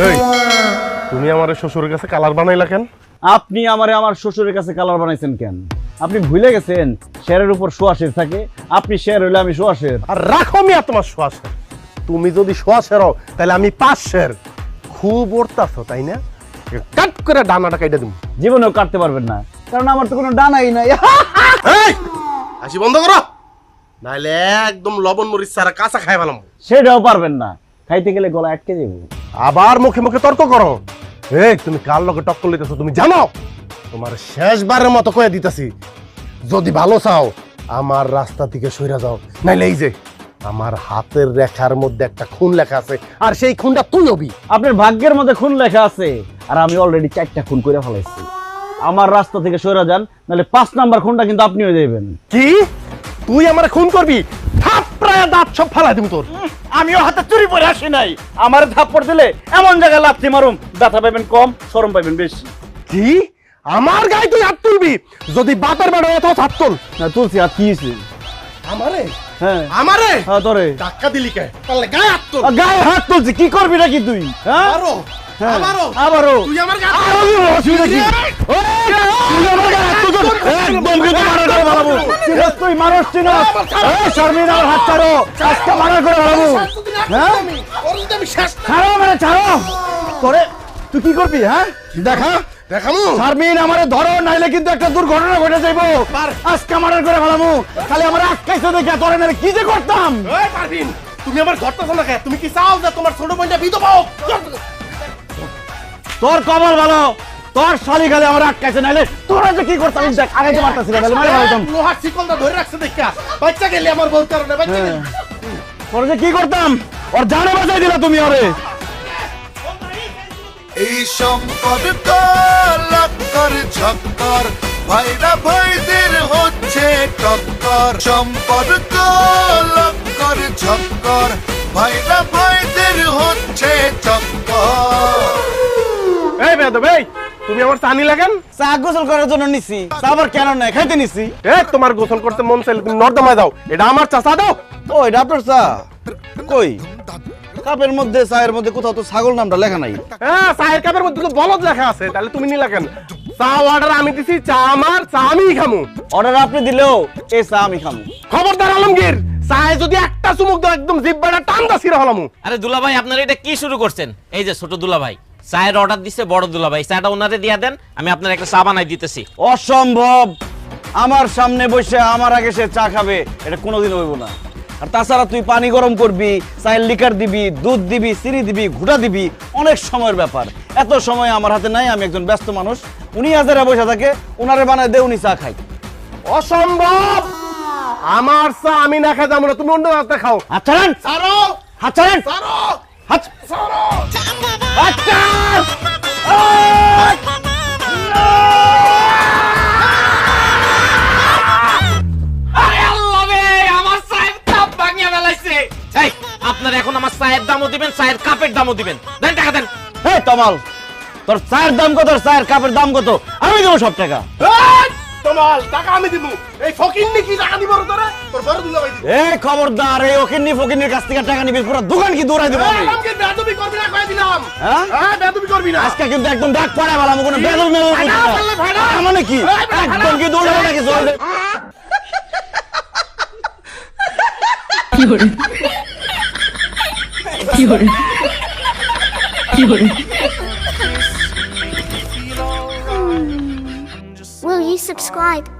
এই তুমি আমার শ্বশুরের কাছে কালার বানাইলা কেন? আপনি আমারে আমার শ্বশুরের কাছে কালার বানাইছেন কেন? আপনি ভুলে গেছেন শেরের উপর সোয়াশের থাকে আপনি শের হইলে আমি সোয়াশের। আর রাখো মিয়া তোমার শ্বাসের তুমি যদি শ্বাসের হও তাহলে আমি পাশের খুব ওরতাছ তাই না? কাট করে ডানাটা কাইটা দিব জীবনেও কাটতে পারবেন না কারণ আমার তো কোনো ডানাই নাই। এই হাসি বন্ধ করো। নাইলে একদম লবণ মরিচ সারা কাঁচা খাই পেলাম সেটাও পারবেন না। খাইতে গেলে গলা আটকে যাব আবার মুখে মুখে তর্ক করো। এই তুমি কার লোকে টক্কর লইতেছো তুমি জানো? তোমার শেষবারের মতো কয়ে দিতেছি যদি ভালো চাও আমার রাস্তা থেকে সইরা যাও। নাইলে এই যে আমার হাতের রেখার মধ্যে একটা খুন লেখা আছে আর সেই খুনটা তুই হবি। আপনার ভাগ্যের মধ্যে খুন লেখা আছে আর আমি অলরেডি চারটা খুন করে ফেলাইছি। আমার রাস্তা থেকে সরে যান নাহলে পাঁচ নাম্বার খুনটা কিন্তু আপনি হয়ে যাবেন কি? তুই আমার খুন করবি? থাপড়ায় দাঁত সব ফালাই দিবি তোর। আমিও হাতে চুরি পরে আসি নাই। আমার থাপ্পড় দিলে এমন জায়গায় লাথি মারুম ব্যথা পাইবেন কম শরম পাইবেন বেশি। কি? আমার গায়ে তুই হাত তুলবি? যদি বাপের বেড়া অত হাত তুল। না তুলসি আর কি হইছে? আমারে? হ্যাঁ। আমারে? হ্যাঁ তোরে ধাক্কা দিলি কে? তাহলে গায়ে হাত তুল। গায়ে হাত তুলছি কি করবি নাকি তুই? হ্যাঁ? আরও হ্যাঁ। তুই আমার গায়ে তুই আমার গায়ে হাত তুলছিস? একদম কিন্তু মারা করে ফেলাবো। চিনস তুই মানুষ চিনস? শারমিন, আমার হাত ছাড়ো। আজকে মারা করে। হ্যাঁ? ছাড়ো মানে ছাড়ো। তোরে, তুই কি করবি হ্যাঁ? দেখা। দেখামু শারমিন আমারে ধরো নাইলে কিন্তু একটা দুর্ঘটনা ঘটে যাইবো। আজকে মারা করে ফেলাবো খালি আমার আটকাইছে দেখে তোরে কি যে করতাম? এই তুমি আমার তুমি কি চাও যে তোমার ছোট বোনটা বিধবা হোক? তোর কবর ভালো। তোর শালি খালি আমার আটকাইছে নাইলে তোরা যে কি করতাম? দেখ আগাইতে পারতাছি না তাহলে মারে ফেলাইতাম লোহার শিকলটা ধরে রাখছে দেখা। বাচ্চা গেলে আমার বলতে পারো না বাচ্চা গেলে। তোর যে কি করতাম? ওর জানে বাঁচাই দিলা তুমি ওরে। এই সম্পদ লক্কর ঝক্কর ভাইরা ভাইদের হচ্ছে টক্কর সম্পদ লক্কর ঝক্কর ভাইরা ভাইদের হচ্ছে চক্কর এই বেদব এই! তুমি আমার চানি লাগেন চা গোসল করার জন্য নিছি। চা আবার কেন নাই খাইতে নিছি। এ তোমার গোসল করতে মন চাইলে তুমি নর্দমায় দাও এটা আমার চাচা দাও। ও এটা আপনার চা? কই? কাপের মধ্যে চায়ের মধ্যে কোথাও তো ছাগল নামটা লেখা নাই। হ্যাঁ চায়ের কাপের মধ্যে তো বলদ লেখা আছে। তাহলে তুমি নিলা কেন? চা অর্ডার আমি দিছি চা আমার চা আমি খামু। অর্ডার আপনি দিলেও এ চা আমি খামু। খবরদার আলমগীর চায়ে যদি একটা চুমুক দাও একদম জিব্বাটা টান্দা ছিঁড়া হলামু। আরে দুলাভাই আপনারা এটা কি শুরু করছেন? এই যে ছোট দুলাভাই। চায়ের অর্ডার দিছে বড় দুলাভাই চাটা ওনারে দিয়া দেন আমি আপনার একটা চা বানাই দিতেছি। অসম্ভব! আমার সামনে বসে আমার আগে সে চা খাবে এটা কোনোদিন হইব না। আর তাছাড়া তুই পানি গরম করবি চায়ের লিকার দিবি দুধ দিবি চিনি দিবি ঘুটা দিবি অনেক সময়ের ব্যাপার। এত সময় আমার হাতে নাই আমি একজন ব্যস্ত মানুষ। উনি হাজারে বসে থাকে উনারে বানায় দে উনি চা খাই অসম্ভব! আমার চা আমি না খাই যাব না তুমি অন্য রাতে খাও। ছাড়েন! হাত ছাড়েন! হাত ছাড়! আরে আল্লাহ রে আমার চায়ের কাপ ভাঙিয়ে ফেলাইছে। এখন আমার চায়ের দামও দিবেন চায়ের কাপের দামও দিবেন। দেন টাকা দেন। হে তমাল তোর চায়ের দাম কত চায়ের কাপের দাম কত? আমি দেবো সব টাকা। তোমাল টাকা আমি দিব এই ফকির কি টাকা দিব তোরা? তোর বড় দুলা দিব। এ খবরদার এই ওকিন্নি ফকিন্নির কাছ থেকে টাকা নিবি পুরো দোকান কি দৌড়াই দেবো আমি? করবি না দিলাম। হ্যাঁ? হ্যাঁ বেয়াদবি করবি না। আজকে কিন্তু একদম ডাক পড়ে কোনো বললে ভাড়া। মানে কি? একদম কি দৌড়াবে নাকি চলবে Will you subscribe?